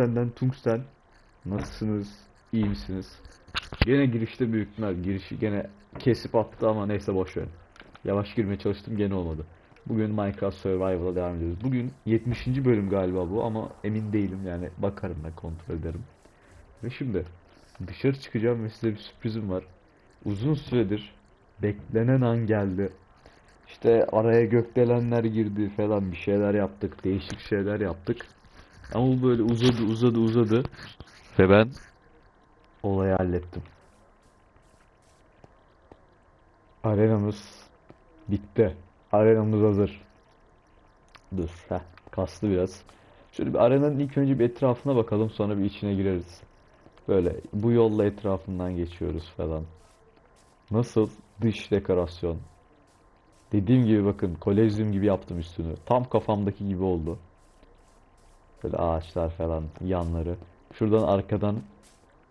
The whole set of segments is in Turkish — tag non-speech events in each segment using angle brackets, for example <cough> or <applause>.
Senden Tungsten. Nasılsınız? İyi misiniz? Gene girişte büyük girişi gene kesip attı ama neyse boş ver. Yavaş girmeye çalıştım gene olmadı. Bugün Minecraft Survival'a devam ediyoruz. Bugün 70. bölüm galiba bu ama emin değilim yani bakarım ben kontrol ederim. Ve şimdi dışarı çıkacağım ve size bir sürprizim var. Uzun süredir beklenen an geldi. İşte araya gökdelenler girdi falan bir şeyler yaptık. Değişik şeyler yaptık. Ama böyle uzadı uzadı uzadı. Ve ben olayı hallettim. Arenamız bitti. Arenamız hazır. Dur. Heh, kastı biraz. Şöyle bir arenanın ilk önce bir etrafına bakalım sonra bir içine gireriz. Böyle bu yolla etrafından geçiyoruz falan. Nasıl? Dış dekorasyon. Dediğim gibi bakın kolezyum gibi yaptım üstünü. Tam kafamdaki gibi oldu. Böyle ağaçlar falan yanları. Şuradan arkadan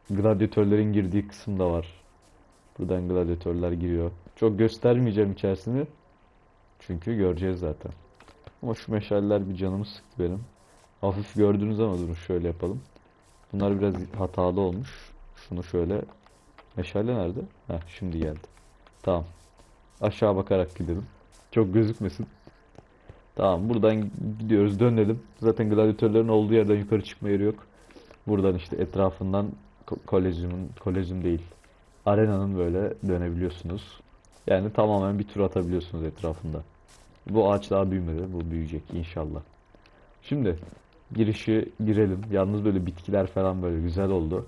gladyatörlerin girdiği kısım da var. Buradan gladyatörler giriyor. Çok göstermeyeceğim içerisini. Çünkü göreceğiz zaten. Ama şu meşaleler bir canımı sıktı benim. Hafif gördünüz ama durun şöyle yapalım. Bunlar biraz hatalı olmuş. Şunu şöyle. Meşale nerede? Heh şimdi geldi. Tamam. Aşağı bakarak gidelim. Çok gözükmesin. Tamam buradan gidiyoruz dönelim. Zaten gladyatörlerin olduğu yerden yukarı çıkma yeri yok. Buradan işte etrafından ko- kolezyumun, kolezyum değil. Arenanın böyle dönebiliyorsunuz. Yani tamamen bir tur atabiliyorsunuz etrafında. Bu ağaç daha büyümedi. Bu büyüyecek inşallah. Şimdi girişi girelim. Yalnız böyle bitkiler falan böyle güzel oldu.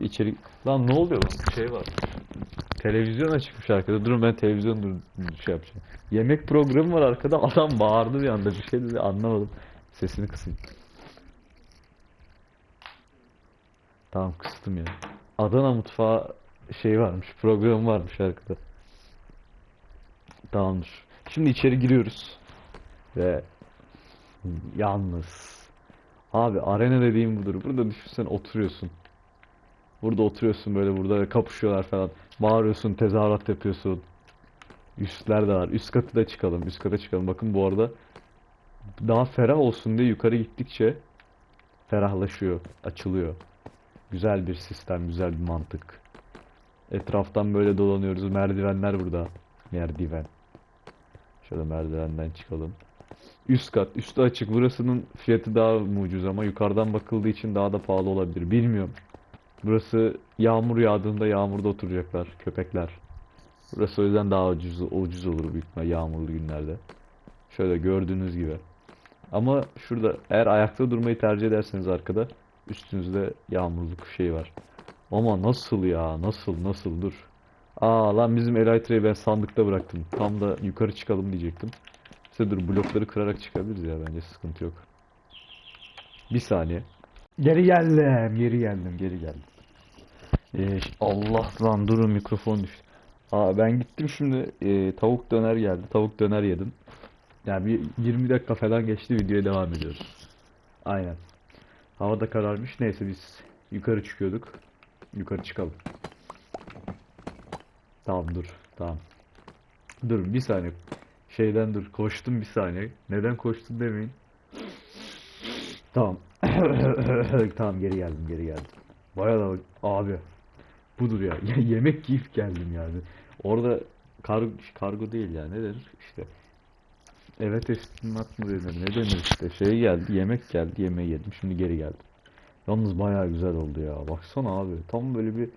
İçeri... Lan ne oluyor lan? Şey var. Televizyon açıkmış arkada. Durun ben televizyon dur şey yapacağım. Yemek programı var arkada. <laughs> Adam bağırdı bir anda bir şey dedi anlamadım. Sesini kısayım. Tamam kıstım ya. Adana mutfağı şey varmış. Programı varmış arkada. Tamamdır. Şimdi içeri giriyoruz. Ve yalnız. Abi arena dediğim budur. Burada düşünsene oturuyorsun. Burada oturuyorsun böyle burada kapışıyorlar falan. Bağırıyorsun, tezahürat yapıyorsun. Üstler de var. Üst katı da çıkalım. Üst kata çıkalım. Bakın bu arada daha ferah olsun diye yukarı gittikçe ferahlaşıyor, açılıyor. Güzel bir sistem, güzel bir mantık. Etraftan böyle dolanıyoruz. Merdivenler burada. Merdiven. Şöyle merdivenden çıkalım. Üst kat, üstü açık. Burasının fiyatı daha ucuz ama yukarıdan bakıldığı için daha da pahalı olabilir. Bilmiyorum. Burası yağmur yağdığında yağmurda oturacaklar köpekler. Burası o yüzden daha ucuz, ucuz olur büyük yağmurlu günlerde. Şöyle gördüğünüz gibi. Ama şurada eğer ayakta durmayı tercih ederseniz arkada üstünüzde yağmurluk şey var. Ama nasıl ya? Nasıl nasıl dur. Aa lan bizim Elytra'yı ben sandıkta bıraktım. Tam da yukarı çıkalım diyecektim. İşte dur blokları kırarak çıkabiliriz ya bence sıkıntı yok. Bir saniye. Geri geldim, geri geldim, geri geldim. Ee, Allah lan durun mikrofon düştü. Aa ben gittim şimdi e, tavuk döner geldi. Tavuk döner yedim. Yani bir 20 dakika falan geçti videoya devam ediyoruz. Aynen. Hava da kararmış. Neyse biz yukarı çıkıyorduk. Yukarı çıkalım. Tamam dur. Tamam. Dur bir saniye. Şeyden dur. Koştum bir saniye. Neden koştum demeyin. Tamam. <laughs> Tamam geri geldim geri geldim. Bayağı da abi. Budur ya. Ya <laughs> Yemek yiyip geldim yani. Orada kargo, kargo değil ya. Ne denir? İşte eve teslimat mı denir? Ne denir işte? Şey geldi. Yemek geldi. Yemeği yedim. Şimdi geri geldim. Yalnız bayağı güzel oldu ya. Baksana abi. Tam böyle bir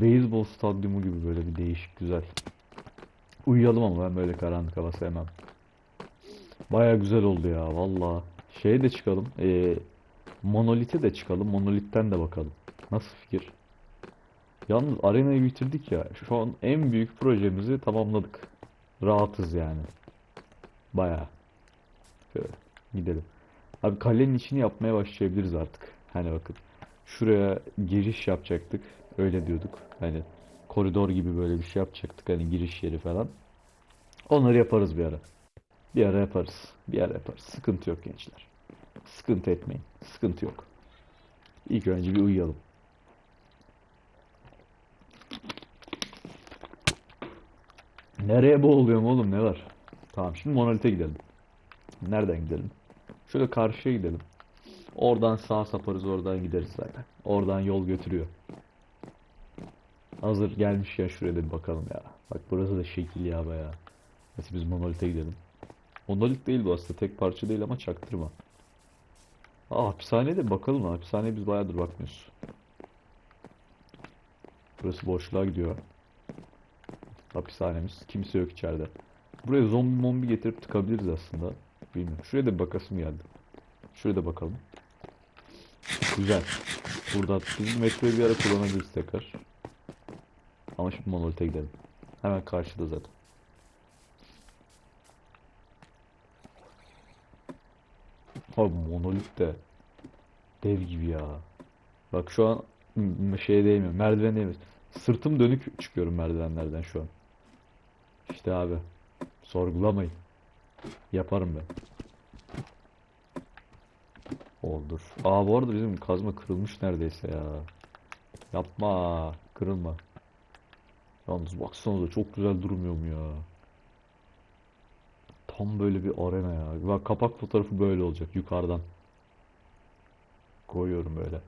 beyzbol stadyumu gibi böyle bir değişik güzel. Uyuyalım ama ben böyle karanlık hava sevmem. Bayağı güzel oldu ya valla. Şeye de çıkalım. Ee, Monolith'e de çıkalım. Monolith'ten de bakalım. Nasıl fikir? Yalnız arenayı bitirdik ya. Şu an en büyük projemizi tamamladık. Rahatız yani. Şöyle gidelim. Abi kalenin içini yapmaya başlayabiliriz artık. Hani bakın. Şuraya giriş yapacaktık. Öyle diyorduk. Hani koridor gibi böyle bir şey yapacaktık. Hani giriş yeri falan. Onları yaparız bir ara. Bir ara yaparız. Bir ara yaparız. Sıkıntı yok gençler. Sıkıntı etmeyin. Sıkıntı yok. İlk önce bir uyuyalım. Nereye boğuluyorum oğlum ne var? Tamam şimdi monolite gidelim. Nereden gidelim? Şöyle karşıya gidelim. Oradan sağa saparız oradan gideriz zaten. Oradan yol götürüyor. Hazır gelmişken şuraya da bir bakalım ya. Bak burası da şekil ya bayağı. Neyse biz monolite gidelim. Monolit değil bu aslında tek parça değil ama çaktırma. Aa hapishaneye de bakalım. Hapishaneye biz bayağıdır bakmıyoruz. Burası boşluğa gidiyor. Hapishanemiz. Kimse yok içeride. Buraya zombi mombi getirip tıkabiliriz aslında. Bilmiyorum. Şuraya da bakasım geldi. Şuraya da bakalım. Güzel. Burada biz metroyu bir ara kullanabiliriz tekrar. Ama şimdi monolite gidelim. Hemen karşıda zaten. Abi monolit de dev gibi ya. Bak şu an şeye değmiyor. Merdiven değmiyor. Sırtım dönük çıkıyorum merdivenlerden şu an. İşte abi. Sorgulamayın. Yaparım ben. Olur. Aa bu arada bizim kazma kırılmış neredeyse ya. Yapma. Kırılma. Yalnız baksanıza çok güzel durmuyor mu ya? Tam böyle bir arena ya. Bak kapak fotoğrafı böyle olacak yukarıdan. Koyuyorum böyle.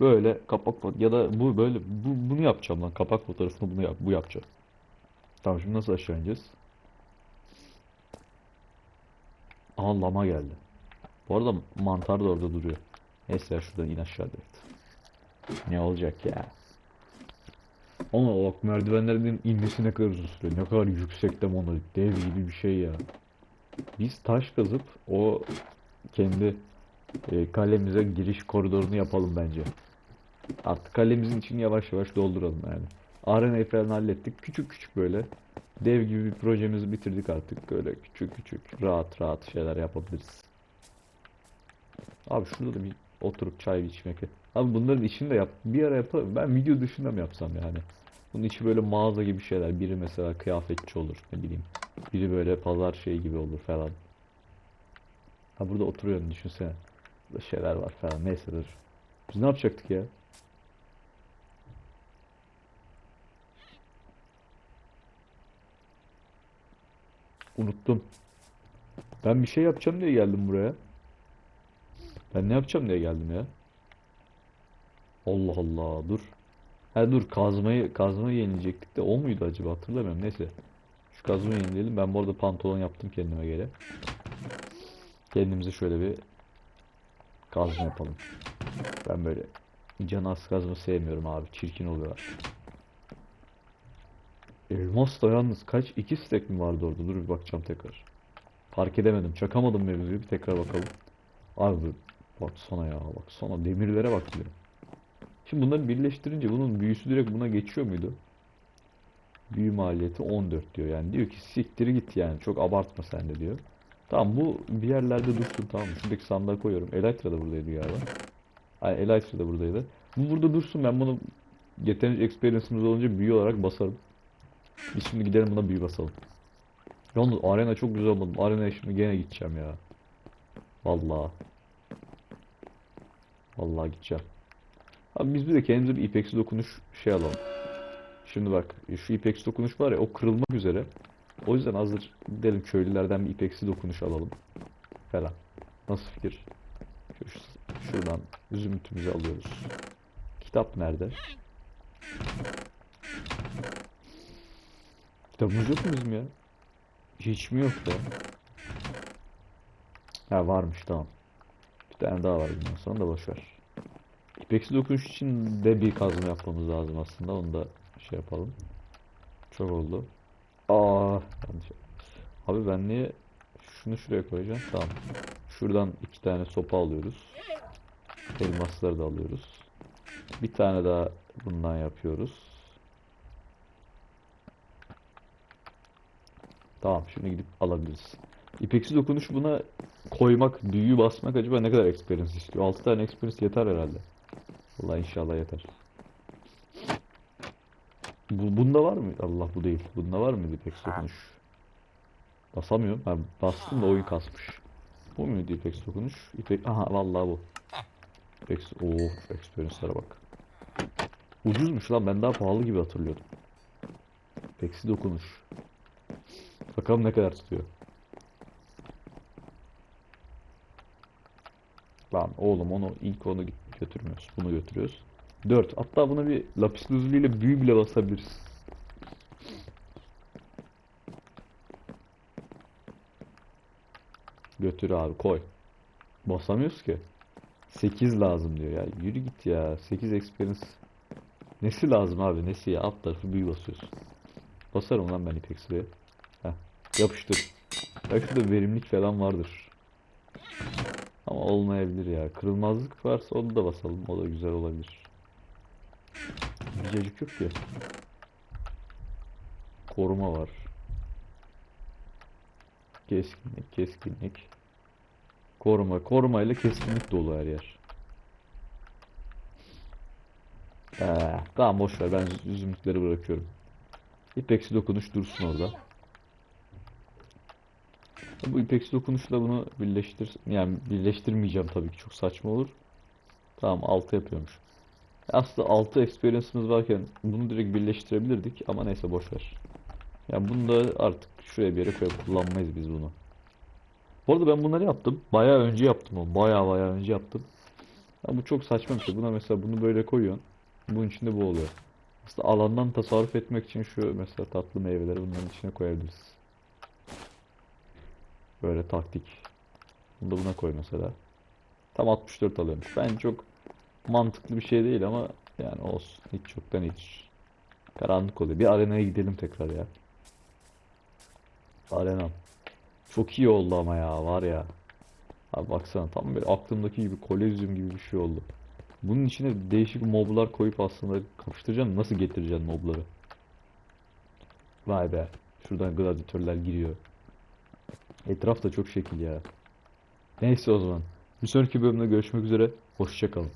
Böyle kapak ya da bu böyle bu, bunu yapacağım lan. Kapak fotoğrafını bunu yap bu yapacağım. Tamam şimdi nasıl aşağı ineceğiz? Aha lama geldi. Bu arada mantar da orada duruyor. Neyse şuradan in aşağı direkt. Ne olacak ya? Ama bak merdivenlerin inmesi ne kadar uzun sürüyor. Ne kadar yüksekte monolit. Dev gibi bir şey ya. Biz taş kazıp o kendi e, kalemize giriş koridorunu yapalım bence. Artık kalemizin içini yavaş yavaş dolduralım yani. Arenayı falan hallettik. Küçük küçük böyle dev gibi bir projemizi bitirdik artık. Böyle küçük küçük rahat rahat şeyler yapabiliriz. Abi şurada da bir oturup çay içmek. Abi bunların içini de yap. Bir ara yaparım. Ben video dışında mı yapsam yani? Bunun içi böyle mağaza gibi şeyler. Biri mesela kıyafetçi olur ne bileyim. Biri böyle pazar şeyi gibi olur falan. Ha burada oturuyorum düşünsene. Burada şeyler var falan. Neyse dur. Biz ne yapacaktık ya? Unuttum. Ben bir şey yapacağım diye geldim buraya. Ben ne yapacağım diye geldim ya. Allah Allah dur. Ha dur kazmayı kazmayı yenileyecektik de o muydu acaba hatırlamıyorum. Neyse. Şu kazmayı yenileyelim. Ben bu arada pantolon yaptım kendime göre. Kendimize şöyle bir kazma yapalım. Ben böyle can az kazma sevmiyorum abi. Çirkin oluyorlar. Elmas da yalnız kaç? iki stack mi vardı orada? Dur bir bakacağım tekrar. Fark edemedim. Çakamadım mevzuyu. Bir tekrar bakalım. Abi baksana ya. Baksana demirlere bak de. Şimdi bunları birleştirince bunun büyüsü direkt buna geçiyor muydu? Büyü maliyeti 14 diyor. Yani diyor ki siktir git yani. Çok abartma sen de diyor. Tamam bu bir yerlerde dursun tamam mı? Şuradaki sandığa koyuyorum. Elytra da buradaydı galiba. Ay Elytra da buradaydı. Bu burada dursun ben bunu yeterince experience'ımız olunca büyü olarak basarım. Biz şimdi gidelim buna büyü basalım. Yalnız arena çok güzel olmadı. Arenaya şimdi gene gideceğim ya. Vallahi. Vallahi gideceğim. Abi biz bir de kendimize bir ipeksi dokunuş şey alalım. Şimdi bak şu ipeksi dokunuş var ya o kırılmak üzere. O yüzden hazır gidelim köylülerden bir ipeksi dokunuş alalım. Falan. Nasıl fikir? Şu, şuradan üzüntümüzü alıyoruz. Kitap nerede? Kitabımız yok mu bizim ya? Hiç mi yok ya? Ha varmış tamam. Bir tane daha var bundan sonra da boşver. İpeksi dokunuş için de bir kazma yapmamız lazım aslında. Onu da şey yapalım. Çok oldu. Aa, yanlış. Abi ben niye şunu şuraya koyacağım? Tamam. Şuradan iki tane sopa alıyoruz. Elmasları da alıyoruz. Bir tane daha bundan yapıyoruz. Tamam şimdi gidip alabiliriz. İpeksi dokunuş buna koymak, büyüyü basmak acaba ne kadar experience istiyor? 6 tane experience yeter herhalde. Vallahi inşallah yeter. Bu, bunda var mı? Allah bu değil. Bunda var mı İpeksi dokunuş? Basamıyorum. Ha, bastım da oyun kasmış. Bu muydu İpeksi dokunuş? İpek... Aha vallahi bu. İpeksi... Oo, experience'lara bak. Ucuzmuş lan ben daha pahalı gibi hatırlıyordum. İpeksi dokunuş. Bakalım ne kadar tutuyor. Lan oğlum onu ilk onu götürmüyoruz. Bunu götürüyoruz. 4. Hatta buna bir lapis lazuli ile büyü bile basabiliriz. Götür abi koy. Basamıyoruz ki. 8 lazım diyor ya. Yürü git ya. 8 experience. Nesi lazım abi? Nesi ya? Alt tarafı büyü basıyorsun. Basarım lan ben ipeksiye. Heh. Yapıştır. Belki de verimlilik falan vardır. Ama olmayabilir ya. Kırılmazlık varsa onu da basalım. O da güzel olabilir. Gücecik yok ki. Koruma var. Keskinlik, keskinlik. Koruma, koruma ile keskinlik dolu her yer. Ee, tamam boş ver. Ben zü- zümrütleri bırakıyorum. İpeksi dokunuş dursun orada. Bu ipeksi dokunuşla bunu birleştir yani birleştirmeyeceğim tabii ki çok saçma olur. Tamam 6 yapıyormuş. Aslında 6 experience'ımız varken bunu direkt birleştirebilirdik ama neyse boş ver. Yani bunu da artık şuraya bir yere koyup kullanmayız biz bunu. Bu arada ben bunları yaptım. Bayağı önce yaptım onu. Bayağı bayağı önce yaptım. Ama bu çok saçma bir şey. Buna mesela bunu böyle koyuyorsun. Bunun içinde bu oluyor. Aslında alandan tasarruf etmek için şu mesela tatlı meyveleri bunların içine koyabiliriz. Böyle taktik. Bunu da buna koy mesela. Tam 64 alıyormuş. Ben çok mantıklı bir şey değil ama yani olsun. Hiç çoktan hiç. Karanlık oluyor. Bir arenaya gidelim tekrar ya. Arenam. Çok iyi oldu ama ya var ya. Abi baksana tam böyle aklımdaki gibi kolezyum gibi bir şey oldu. Bunun içine değişik moblar koyup aslında kapıştıracaksın. Nasıl getireceksin mobları? Vay be. Şuradan gladyatörler giriyor. Etraf da çok şekil ya. Neyse o zaman. Bir sonraki bölümde görüşmek üzere. Hoşça kalın.